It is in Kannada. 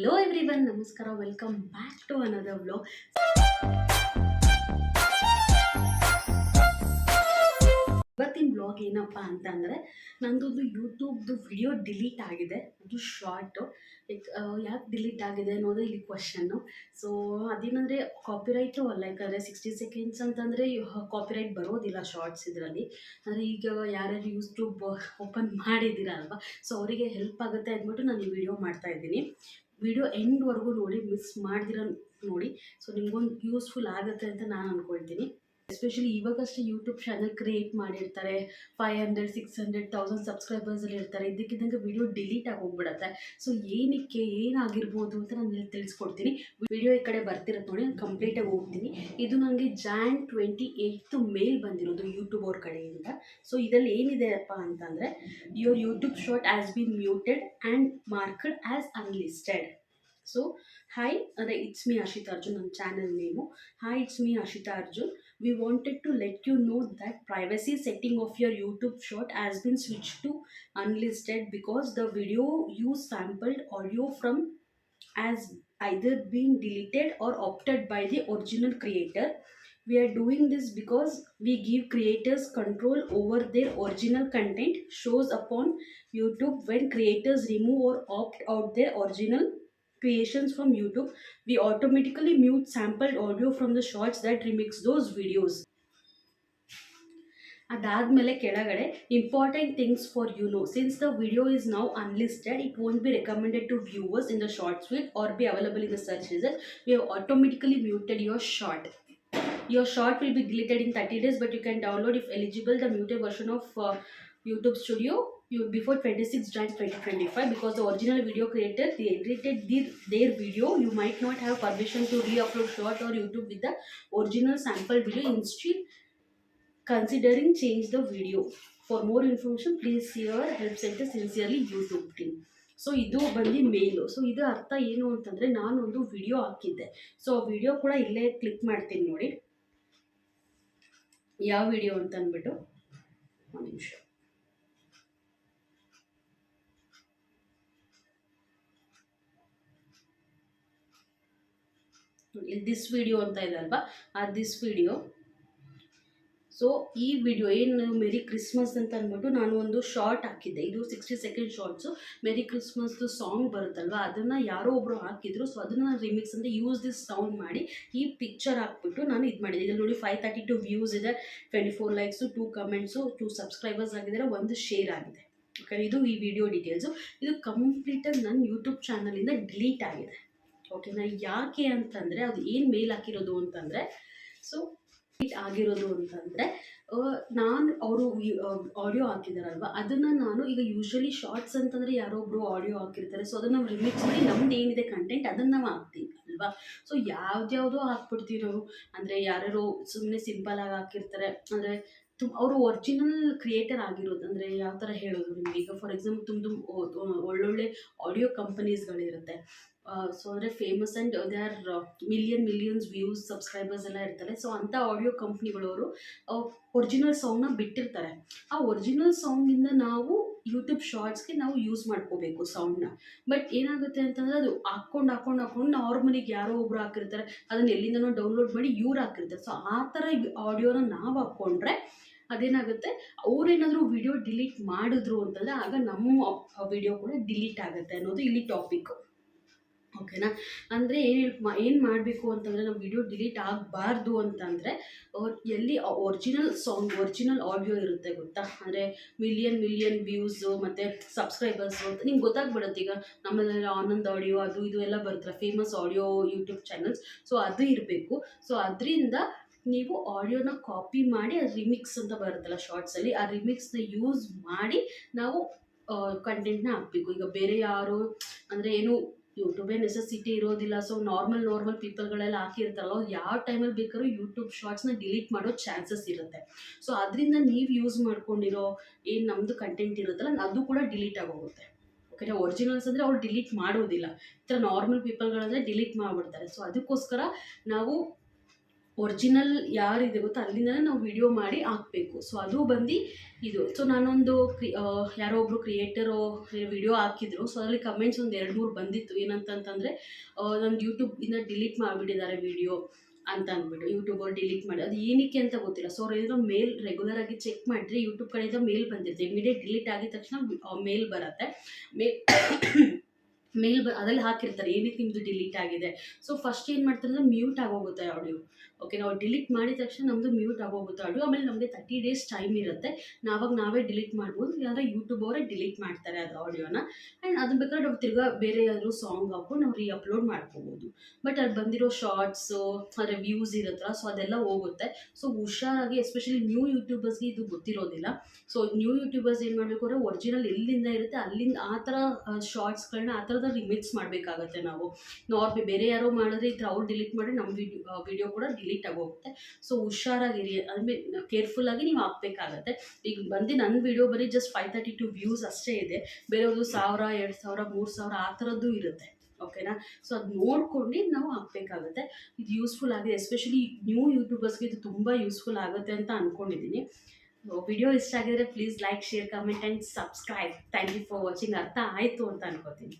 ಹಲೋ ಎವ್ರಿ ಒನ್ ನಮಸ್ಕಾರ welcome back to another vlog ಇವತ್ತಿನ ಬ್ಲಾಗ್ ಏನಪ್ಪ ಅಂತಂದರೆ ನಂದೊಂದು ಯೂಟ್ಯೂಬ್ದು ವಿಡಿಯೋ ಡಿಲೀಟ್ ಆಗಿದೆ. ಅದು ಶಾರ್ಟು ಲೈಕ್ ಯಾಕೆ ಡಿಲೀಟ್ ಆಗಿದೆ ಅನ್ನೋದು ಇಲ್ಲಿ ಕ್ವಶನ್ನು ಸೊ ಅದೇನಂದರೆ ಕಾಪಿರೈಟು ಅಲ್ಲ, ಯಾಕಂದರೆ ಸಿಕ್ಸ್ಟಿ ಸೆಕೆಂಡ್ಸ್ ಅಂತಂದರೆ ಕಾಪಿರೈಟ್ ಬರೋದಿಲ್ಲ ಶಾರ್ಟ್ಸ್ ಇದರಲ್ಲಿ. ಅಂದರೆ ಈಗ ಯಾರ್ಯಾರು ಯೂಟ್ಯೂಬ್ ಓಪನ್ ಮಾಡಿದ್ದೀರಾ ಅಲ್ವಾ ಸೊ ಅವರಿಗೆ ಹೆಲ್ಪ್ ಆಗುತ್ತೆ ಅಂದ್ಬಿಟ್ಟು ನಾನು ಈ ವಿಡಿಯೋ ಮಾಡ್ತಾ ಇದ್ದೀನಿ. ವಿಡಿಯೋ ಎಂಡ್ವರೆಗೂ ನೋಡಿ ಮಿಸ್ ಮಾಡ್ದಿರ ನೋಡಿ. ಸೊ ನಿಮ್ಗೊಂದು ಯೂಸ್ಫುಲ್ ಆಗುತ್ತೆ ಅಂತ ನಾನು ಅಂದ್ಕೊಳ್ತೀನಿ ಎಸ್ಪೆಷಲಿ ಇವಾಗಷ್ಟೇ ಯೂಟ್ಯೂಬ್ ಚಾನಲ್ ಕ್ರಿಯೇಟ್ ಮಾಡಿರ್ತಾರೆ. Five hundred six hundred thousand ಸಬ್ಸ್ಕ್ರೈಬರ್ಸಲ್ಲಿ ಇರ್ತಾರೆ. ಇದಕ್ಕಿದ್ದಂಗೆ ವಿಡಿಯೋ ಡಿಲೀಟ್ ಆಗಿ ಹೋಗ್ಬಿಡತ್ತೆ. ಸೊ ಏನಕ್ಕೆ ಏನಾಗಿರ್ಬೋದು ಅಂತ ನಾನು ಇಲ್ಲಿ ತಿಳಿಸ್ಕೊಡ್ತೀನಿ. ವಿಡಿಯೋ ಈ ಕಡೆ ಬರ್ತಿರೋದು ನೋಡಿ, ನಾನು ಕಂಪ್ಲೀಟಾಗಿ ಹೋಗ್ತೀನಿ. ಇದು ನನಗೆ ಜಾನ್ ಟ್ವೆಂಟಿ ಏಯ್ತು ಮೇಲ್ ಬಂದಿರೋದು ಯೂಟ್ಯೂಬ್ ಅವ್ರ ಕಡೆಯಿಂದ. ಸೊ ಇದರಲ್ಲಿ ಏನಿದೆ ಅಪ್ಪ ಅಂತಂದರೆ your YouTube short as been muted and marked as unlisted So hi it's me Ashita Ashita Arjun and channel name hi it's me Ashita we wanted to let you know that privacy setting of your YouTube shot has been switched to unlisted because the video you sampled audio from has either been deleted or opted by the original creator. We are doing this because we give creators control over their original content shows upon YouTube when creators remove or opt out their original creations from youtube we automatically mute sampled audio from the shots that remix those videos ಅದಾದಮೇಲೆ ಕೆಳಗಡೆ important things for you know since the video is now unlisted it won't be recommended to viewers in the short sweet are be available in the search result we have automatically muted your short your short will be deleted in 30 days but you can download if eligible the muted version of uh, youtube studio You before 26 jan 2025 because the original video creator they edited their, their video you might not have permission to re-upload short or youtube with the original sample video instead considering change the video for more information please see our help center sincerely youtube team so ಇದು ಬಂದು ಮೇಲು ಸೊ ಇದು ಅರ್ಥ ಏನು ಅಂತಂದರೆ ನಾನೊಂದು ವಿಡಿಯೋ ಹಾಕಿದ್ದೆ ಸೊ ವಿಡಿಯೋ ಕೂಡ ಇಲ್ಲೇ ಕ್ಲಿಕ್ ಮಾಡ್ತೀನಿ ನೋಡಿ ಯಾವ ವಿಡಿಯೋ ಅಂತ ಅಂದ್ಬಿಟ್ಟು ಒಂದು ನಿಮಿಷ ಇಲ್ಲಿ ದಿಸ್ ವಿಡಿಯೋ ಅಂತ ಇದೆ ಅಲ್ವಾ? ಆ ದಿಸ್ ವಿಡಿಯೋ ಸೊ ಈ ವಿಡಿಯೋ ಏನು ಮೆರಿ ಕ್ರಿಸ್ಮಸ್ ಅಂತ ಅಂದ್ಬಿಟ್ಟು ನಾನು ಒಂದು ಶಾರ್ಟ್ ಹಾಕಿದ್ದೆ. ಇದು ಸಿಕ್ಸ್ಟಿ ಸೆಕೆಂಡ್ ಶಾರ್ಟ್ಸು ಮೆರಿ ಕ್ರಿಸ್ಮಸ್ದು ಸಾಂಗ್ ಬರುತ್ತಲ್ವ? ಅದನ್ನು ಯಾರೋ ಒಬ್ಬರು ಹಾಕಿದ್ರು. ಸೊ ಅದನ್ನು ನಾನು ರಿಮಿಕ್ಸ್ ಅಂದರೆ ಯೂಸ್ ದಿಸ್ ಸೌಂಡ್ ಮಾಡಿ ಈ ಪಿಕ್ಚರ್ ಹಾಕ್ಬಿಟ್ಟು ನಾನು ಇದು ಮಾಡಿದ್ದೆ ಇಲ್ಲಿ ನೋಡಿ ಫೈವ್ ತರ್ಟಿ ಟು ವ್ಯೂಸ್ ಇದೆ. Twenty four likes two comments two subscribers ಆಗಿದ್ದಾರೆ. ಒಂದು ಶೇರ್ ಆಗಿದೆ. ಓಕೆ ಇದು ಈ ವಿಡಿಯೋ ಡೀಟೇಲ್ಸು ಇದು ಕಂಪ್ಲೀಟಾಗಿ ನನ್ನ ಯೂಟ್ಯೂಬ್ ಚಾನಲಿಂದ ಡಿಲೀಟ್ ಆಗಿದೆ. ಓಕೆನಾ ಯಾಕೆ ಅಂತಂದರೆ ಅದು ಏನು ಮೇಲ್ ಹಾಕಿರೋದು ಅಂತಂದರೆ ಸೊ ಆಗಿರೋದು ಅಂತಂದರೆ ನಾನು ಅವರು ಆಡಿಯೋ ಹಾಕಿದಾರಲ್ವ, ಅದನ್ನು ನಾನು ಈಗ ಯೂಶ್ವಲಿ ಶಾರ್ಟ್ಸ್ ಅಂತಂದರೆ ಯಾರೊಬ್ಬರು ಆಡಿಯೋ ಹಾಕಿರ್ತಾರೆ ಸೊ ಅದನ್ನು ನಾವು ರಿಮಿಕ್ಸ್ ಮಾಡಿ ನಮ್ದು ಏನಿದೆ ಕಂಟೆಂಟ್ ಅದನ್ನು ನಾವು ಹಾಕ್ತೀವಿ ಅಲ್ವಾ? ಸೊ ಯಾವ್ದ್ಯಾವುದೋ ಹಾಕ್ಬಿಡ್ತೀವಿ ನಾವು ಅಂದರೆ ಯಾರ್ಯಾರೋ ಸುಮ್ಮನೆ ಸಿಂಪಲಾಗಿ ಹಾಕಿರ್ತಾರೆ, ಅಂದರೆ ತುಂಬ ಅವರು ಒರಿಜಿನಲ್ ಕ್ರಿಯೇಟರ್ ಆಗಿರೋದು, ಅಂದರೆ ಯಾವ ಥರ ಹೇಳೋದು ನಿಮಗೆ? ಈಗ ಫಾರ್ ಎಕ್ಸಾಂಪಲ್ ತುಂಬ ತುಂಬ ಒಳ್ಳೊಳ್ಳೆ ಆಡಿಯೋ ಕಂಪನೀಸ್ಗಳಿರುತ್ತೆ ಸೊ ಅಂದರೆ famous and they are million millions views subscribers ಎಲ್ಲ ಇರ್ತಾರೆ. ಸೊ ಅಂಥ ಆಡಿಯೋ ಕಂಪ್ನಿಗಳವರು ಒರಿಜಿನಲ್ ಸಾಂಗ್ನ ಬಿಟ್ಟಿರ್ತಾರೆ. ಆ ಒರಿಜಿನಲ್ ಸಾಂಗಿಂದ ನಾವು ಯೂಟ್ಯೂಬ್ ಶಾರ್ಟ್ಸ್ಗೆ ನಾವು ಯೂಸ್ ಮಾಡ್ಕೋಬೇಕು ಸೌಂಡ್ನ ಬಟ್ ಏನಾಗುತ್ತೆ ಅಂತಂದರೆ ಅದು ಹಾಕ್ಕೊಂಡು ಹಾಕ್ಕೊಂಡು ಹಾಕ್ಕೊಂಡು ನಾರ್ಮಲಿಗೆ ಯಾರೋ ಒಬ್ರು ಹಾಕಿರ್ತಾರೆ. ಅದನ್ನು ಎಲ್ಲಿಂದನೋ ಡೌನ್ಲೋಡ್ ಮಾಡಿ ಇವ್ರು ಹಾಕಿರ್ತಾರೆ. ಸೊ ಆ ಥರ ಆಡಿಯೋನ ನಾವು ಹಾಕ್ಕೊಂಡ್ರೆ ಅದೇನಾಗುತ್ತೆ? ಅವ್ರೇನಾದರೂ ವಿಡಿಯೋ ಡಿಲೀಟ್ ಮಾಡಿದ್ರು ಅಂತಂದರೆ ಆಗ ನಮ್ಮ ವಿಡಿಯೋ ಕೂಡ ಡಿಲೀಟ್ ಆಗುತ್ತೆ ಅನ್ನೋದು ಇಲ್ಲಿ ಟಾಪಿಕ್ ಓಕೆನಾ? ಅಂದರೆ ಏನು ಏನು ಮಾಡಬೇಕು ಅಂತಂದರೆ ನಮ್ಮ ವಿಡಿಯೋ ಡಿಲೀಟ್ ಆಗಬಾರ್ದು ಅಂತಂದರೆ ಎಲ್ಲಿ ಒರಿಜಿನಲ್ ಸಾಂಗ್ ಒರಿಜಿನಲ್ ಆಡಿಯೋ ಇರುತ್ತೆ ಗೊತ್ತಾ? ಅಂದರೆ ಮಿಲಿಯನ್ ಮಿಲಿಯನ್ ವ್ಯೂಸು ಮತ್ತು ಸಬ್ಸ್ಕ್ರೈಬರ್ಸು ಅಂತ ನಿಮ್ಗೆ ಗೊತ್ತಾಗ್ಬಿಡುತ್ತೆ ಈಗ. ನಮ್ಮಲ್ಲಿ ಆನಂದ್ ಆಡಿಯೋ ಅದು ಇದು ಎಲ್ಲ ಬರುತ್ತಲ್ಲ famous audio YouTube channels so ಅದು ಇರಬೇಕು. ಸೊ ಅದರಿಂದ ನೀವು ಆಡಿಯೋನ ಕಾಪಿ ಮಾಡಿ, ಅದು ರಿಮಿಕ್ಸ್ ಅಂತ ಬರುತ್ತಲ್ಲ ಶಾರ್ಟ್ಸಲ್ಲಿ ಆ ರಿಮಿಕ್ಸ್ನ ಯೂಸ್ ಮಾಡಿ ನಾವು ಕಂಟೆಂಟ್ನ ಹಾಕಬೇಕು. ಈಗ ಬೇರೆ ಯಾರು, ಅಂದರೆ ಏನು ಯೂಟ್ಯೂಬೇ ನೆಸೆಸಿಟಿ ಇರೋದಿಲ್ಲ. ಸೊ ನಾರ್ಮಲ್ ನಾರ್ಮಲ್ ಪೀಪಲ್ಗಳೆಲ್ಲ ಹಾಕಿರ್ತಾರಲ್ಲ, ಅವ್ರು ಯಾವ ಟೈಮಲ್ಲಿ ಬೇಕಾದ್ರೂ ಯೂಟ್ಯೂಬ್ ಶಾರ್ಟ್ಸ್ನ ಡಿಲೀಟ್ ಮಾಡೋ ಚಾನ್ಸಸ್ ಇರುತ್ತೆ. ಸೊ ಅದರಿಂದ ನೀವು ಯೂಸ್ ಮಾಡ್ಕೊಂಡಿರೋ ಏನು ನಮ್ಮದು ಕಂಟೆಂಟ್ ಇರುತ್ತಲ್ಲ, ಅದು ಕೂಡ ಡಿಲೀಟ್ ಆಗೋಗುತ್ತೆ. ಓಕೆ ಒರಿಜಿನಲ್ಸ್ ಅಂದರೆ ಅವ್ರು ಡಿಲೀಟ್ ಮಾಡೋದಿಲ್ಲ. ಈ ಥರ ನಾರ್ಮಲ್ ಪೀಪಲ್ಗಳಂದರೆ ಡಿಲೀಟ್ ಮಾಡಿಬಿಡ್ತಾರೆ. ಸೊ ಅದಕ್ಕೋಸ್ಕರ ನಾವು ಒರಿಜಿನಲ್ ಯಾರಿದೆ ಗೊತ್ತಾ? ಅಲ್ಲಿಂದಲೇ ನಾವು ವಿಡಿಯೋ ಮಾಡಿ ಹಾಕಬೇಕು. ಸೊ ಅದು ಬಂದು ಇದು. ಸೊ ನಾನೊಂದು ಕ್ರಿ ಯಾರೋ ಒಬ್ಬರು ಕ್ರಿಯೇಟರು ವಿಡಿಯೋ ಹಾಕಿದ್ರು. ಸೊ ಅದರಲ್ಲಿ ಕಮೆಂಟ್ಸ್ ಒಂದು ಎರಡು ಮೂರು ಬಂದಿತ್ತು. ಏನಂತಂತಂದರೆ ನಂದು ಯೂಟ್ಯೂಬಿಂದ ಡಿಲೀಟ್ ಮಾಡಿಬಿಟ್ಟಿದ್ದಾರೆ ವಿಡಿಯೋ ಅಂತ ಅಂದ್ಬಿಟ್ಟು ಯೂಟ್ಯೂಬಲ್ಲಿ ಡಿಲೀಟ್ ಮಾಡಿ. ಅದು ಏನಕ್ಕೆ ಅಂತ ಗೊತ್ತಿಲ್ಲ. ಸೊ ಅವ್ರು ಏನೋ ಮೇಲ್ ರೆಗ್ಯುಲರ್ ಆಗಿ ಚೆಕ್ ಮಾಡಿದ್ರೆ ಯೂಟ್ಯೂಬ್ ಕಡೆಯಿಂದ ಮೇಲ್ ಬಂದಿರುತ್ತೆ. ಇಮಿಡಿಯೇಟ್ ಡಿಲೀಟ್ ಆಗಿದ ತಕ್ಷಣ ಮೇಲ್ ಬರುತ್ತೆ. ಮೇಲ್ ಮೇಲ್ ಬ ಅದ್ರಲ್ಲಿ ಹಾಕಿರ್ತಾರೆ ಏನಕ್ಕೆ ನಿಮ್ಮದು ಡಿಲೀಟ್ ಆಗಿದೆ. ಸೊ ಫಸ್ಟ್ ಏನು ಮಾಡ್ತಾರೆ ಅಂದರೆ ಮ್ಯೂಟ್ ಆಗೋಗುತ್ತೆ ಆಡಿಯೋ ಓಕೆ ನಾವು ಡಿಲೀಟ್ ಮಾಡಿದ ತಕ್ಷಣ ನಮ್ಮದು ಮ್ಯೂಟ್ ಆಗೋಗುತ್ತೆ ಆಡಿಯೋ ಆಮೇಲೆ ನಮಗೆ ತರ್ಟಿ ಡೇಸ್ ಟೈಮ್ ಇರುತ್ತೆ. ನಾವಾಗ ನಾವೇ ಡಿಲೀಟ್ ಮಾಡ್ಬೋದು, ಇಲ್ಲಾಂದರೆ ಯೂಟ್ಯೂಬ್ ಅವರೇ ಡಿಲೀಟ್ ಮಾಡ್ತಾರೆ ಅದು ಆಡಿಯೋನ ಆ್ಯಂಡ್ ಅದನ್ನ ಬೇಕಾದ್ರೆ ನಾವು ತಿರ್ಗಾ ಬೇರೆ ಯಾರು ಸಾಂಗ್ ಹಾಕೊಂಡು ನಾವು ರೀ ಅಪ್ಲೋಡ್ ಮಾಡ್ಕೋಬೋದು. ಬಟ್ ಅಲ್ಲಿ ಬಂದಿರೋ ಶಾರ್ಟ್ಸು ಅದರ ವ್ಯೂಸ್ ಇರೋತ್ರ ಸೊ ಅದೆಲ್ಲ ಹೋಗುತ್ತೆ. ಸೊ ಹುಷಾರಾಗಿ ಎಸ್ಪೆಷಲಿ ನ್ಯೂ ಯೂಟ್ಯೂಬರ್ಸ್ಗೆ ಇದು ಗೊತ್ತಿರೋದಿಲ್ಲ. ಸೊ ನ್ಯೂ ಯೂಟ್ಯೂಬರ್ಸ್ ಏನು ಮಾಡಬೇಕು ಅಂದರೆ ಒರಿಜಿನಲ್ ಎಲ್ಲಿಂದ ಇರುತ್ತೆ, ಅಲ್ಲಿಂದ ಆ ಥರ ಶಾರ್ಟ್ಸ್ಗಳನ್ನ ಆ ಥರದ ರಿಮಿಕ್ಸ್ ಮಾಡಬೇಕಾಗತ್ತೆ ನಾವು. ನಾರ್ಮಲ್ ಬೇರೆ ಯಾರೋ ಮಾಡಿದ್ರೆ ಥರ ಅವ್ರು ಡಿಲೀಟ್ ಮಾಡಿ ನಮ್ಮ ವಿಡಿಯೋ ವಿಡಿಯೋ ಕೂಡ ಡಿಲೀಟ್ ಆಗೋಗುತ್ತೆ. ಸೊ ಹುಷಾರಾಗಿರಿ ಅಂದರೆ ಕೇರ್ಫುಲ್ಲಾಗಿ ನೀವು ಹಾಕ್ಬೇಕಾಗತ್ತೆ. ಈಗ ಬಂದು ನನ್ನ ವಿಡಿಯೋ ಬರೀ just five thirty two views ಅಷ್ಟೇ ಇದೆ. ಬೇರೆಯವ್ರದ್ದು ಸಾವಿರ ಎರಡು ಸಾವಿರ, ಮೂರು ಸಾವಿರ ಆ ಥರದ್ದು ಇರುತ್ತೆ. ಓಕೆನಾ ಸೊ ಅದು ನೋಡ್ಕೊಂಡು ನಾವು ಹಾಕ್ಬೇಕಾಗುತ್ತೆ. ಇದು ಯೂಸ್ಫುಲ್ ಆಗಿದೆ. ಎಸ್ಪೆಷಲಿ ನ್ಯೂ ಯೂಟ್ಯೂಬರ್ಸ್ಗೆ ಇದು ತುಂಬ ಯೂಸ್ಫುಲ್ ಆಗುತ್ತೆ ಅಂತ ಅಂದ್ಕೊಂಡಿದ್ದೀನಿ ವಿಡಿಯೋ ಇಷ್ಟ ಆಗಿದ್ರೆ please like share comment and subscribe thank you for watching ಅರ್ಥ ಆಯಿತು ಅಂತ ಅನ್ಕೋತೀನಿ.